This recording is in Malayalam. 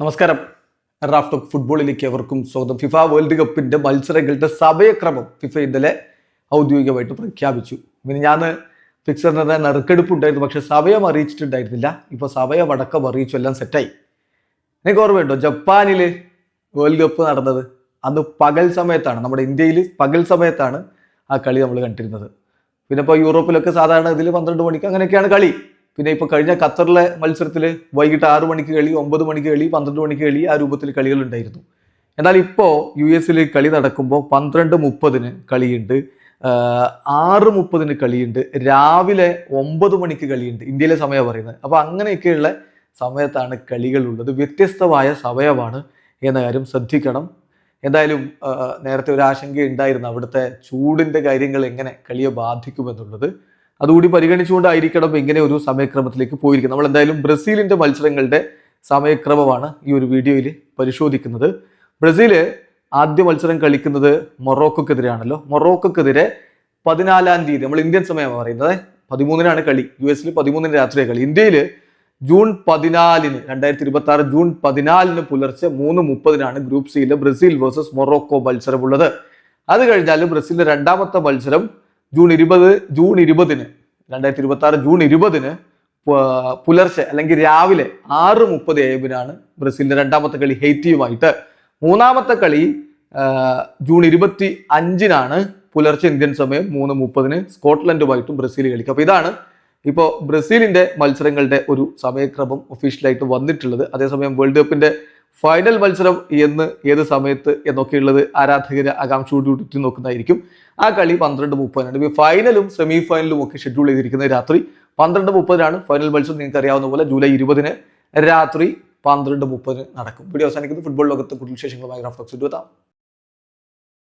നമസ്കാരം. റാഫ് ഓഫ് ഫുട്ബോളിലേക്ക് എവർക്കും സ്വാഗതം. ഫിഫ വേൾഡ് കപ്പിന്റെ മത്സരങ്ങളുടെ സമയക്രമം ഫിഫ ഇന്നലെ ഔദ്യോഗികമായിട്ട് പ്രഖ്യാപിച്ചു. പിന്നെ ഞാൻ ഫിക്സറിന് നറുക്കെടുപ്പ് ഉണ്ടായിരുന്നു പക്ഷെ സമയം അറിയിച്ചിട്ടുണ്ടായിരുന്നില്ല. ഇപ്പോൾ സമയം അടക്കം അറിയിച്ചു എല്ലാം സെറ്റായി എനിക്ക് ഓർമ്മയുണ്ടോ ജപ്പാനിൽ വേൾഡ് കപ്പ് നടന്നത്? അന്ന് പകൽ സമയത്താണ് നമ്മുടെ ഇന്ത്യയിൽ പകൽ സമയത്താണ് ആ കളി നമ്മൾ കണ്ടിരുന്നത്. പിന്നെ ഇപ്പോൾ യൂറോപ്പിലൊക്കെ സാധാരണ ഇതിൽ പന്ത്രണ്ട് മണിക്ക് അങ്ങനെയൊക്കെയാണ് കളി. പിന്നെ ഇപ്പോൾ കഴിഞ്ഞ ഖത്തറിലെ മത്സരത്തിൽ വൈകിട്ട് ആറു മണിക്ക് കളി ഒമ്പത് മണിക്ക് കളി പന്ത്രണ്ട് മണിക്ക് കളി ആ രൂപത്തിൽ കളികൾ ഉണ്ടായിരുന്നു. എന്നാൽ ഇപ്പോൾ യു എസിൽ കളി നടക്കുമ്പോൾ പന്ത്രണ്ട് മുപ്പതിന് കളിയുണ്ട്. ആറ് മുപ്പതിന് കളിയുണ്ട്. രാവിലെ ഒമ്പത് മണിക്ക് കളിയുണ്ട്. ഇന്ത്യയിലെ സമയം പറയുന്നത്. അപ്പോൾ അങ്ങനെയൊക്കെയുള്ള സമയത്താണ് കളികളുള്ളത്. വ്യത്യസ്തമായ സമയമാണ് എന്ന കാര്യം ശ്രദ്ധിക്കണം. എന്തായാലും നേരത്തെ ഒരു ആശങ്ക ഉണ്ടായിരുന്നു അവിടുത്തെ ചൂടിന്റെ കാര്യങ്ങൾ എങ്ങനെ കളിയെ ബാധിക്കുമെന്നുള്ളത്. അതുകൂടി പരിഗണിച്ചുകൊണ്ടായിരിക്കണം ഇങ്ങനെ ഒരു സമയക്രമത്തിലേക്ക് പോയിരിക്കുന്നത്. നമ്മൾ എന്തായാലും ബ്രസീലിന്റെ മത്സരങ്ങളുടെ സമയക്രമമാണ് ഈ ഒരു വീഡിയോയിൽ പരിശോധിക്കുന്നത്. ബ്രസീൽ ആദ്യ മത്സരം കളിക്കുന്നത് മൊറോക്കോക്കെതിരെയാണല്ലോ. മൊറോക്കോക്കെതിരെ പതിനാലാം തീയതി നമ്മൾ ഇന്ത്യൻ സമയമാണ് പറയുന്നത്. പതിമൂന്നിനാണ് കളി. യു എസിൽ പതിമൂന്നിന് രാത്രിയാണ് കളി. ഇന്ത്യയിൽ ജൂൺ പതിനാലിന് രണ്ടായിരത്തി ഇരുപത്തി ആറ് ജൂൺ പതിനാലിന് പുലർച്ചെ മൂന്ന് മുപ്പതിനാണ് ഗ്രൂപ്പ് സിയിലെ ബ്രസീൽ വേഴ്സസ് മൊറോക്കോ മത്സരമുള്ളത്. അത് കഴിഞ്ഞാൽ ബ്രസീലിന്റെ രണ്ടാമത്തെ മത്സരം ജൂൺ ഇരുപത് ജൂൺ ഇരുപതിന് രണ്ടായിരത്തി ഇരുപത്തി ആറ് ജൂൺ ഇരുപതിന് പുലർച്ചെ അല്ലെങ്കിൽ രാവിലെ ആറ് മുപ്പത് എമ്മിനാണ് ബ്രസീലിന്റെ രണ്ടാമത്തെ കളി ഹെയ്റ്റിയുമായിട്ട്. മൂന്നാമത്തെ കളി ജൂൺ ഇരുപത്തി അഞ്ചിനാണ് പുലർച്ചെ ഇന്ത്യൻ സമയം മൂന്ന് മുപ്പതിന് സ്കോട്ട്ലൻഡുമായിട്ടും ബ്രസീൽ കളിക്കും അപ്പോൾ ഇതാണ് ഇപ്പോൾ ബ്രസീലിന്റെ മത്സരങ്ങളുടെ ഒരു സമയക്രമം ഒഫീഷ്യലായിട്ട് വന്നിട്ടുള്ളത്. അതേസമയം വേൾഡ് കപ്പിന്റെ ഫൈനൽ മത്സരം എന്ന് ഏത് സമയത്ത് എന്നൊക്കെയുള്ളത് ആരാധകര് ആകാംക്ഷയോടുകൂടി നോക്കുന്നതായിരിക്കും. ആ കളി പന്ത്രണ്ട് മുപ്പതിനാണ്. ഫൈനലും സെമി ഫൈനലും ഒക്കെ ഷെഡ്യൂൾ ചെയ്തിരിക്കുന്നത് രാത്രി പന്ത്രണ്ട് മുപ്പതിനാണ് ഫൈനൽ മത്സരം. നിങ്ങൾക്ക് അറിയാവുന്ന പോലെ ജൂലൈ ഇരുപതിന് രാത്രി പന്ത്രണ്ട് മുപ്പതിന് നടക്കും. വീഡിയോ അവസാനിക്കുന്നത് ഫുട്ബോൾ ലോകത്ത് കൂടുതൽ വിശേഷങ്ങളുമായി ഗ്രാഫ്റ്റോക്സ് എത്താം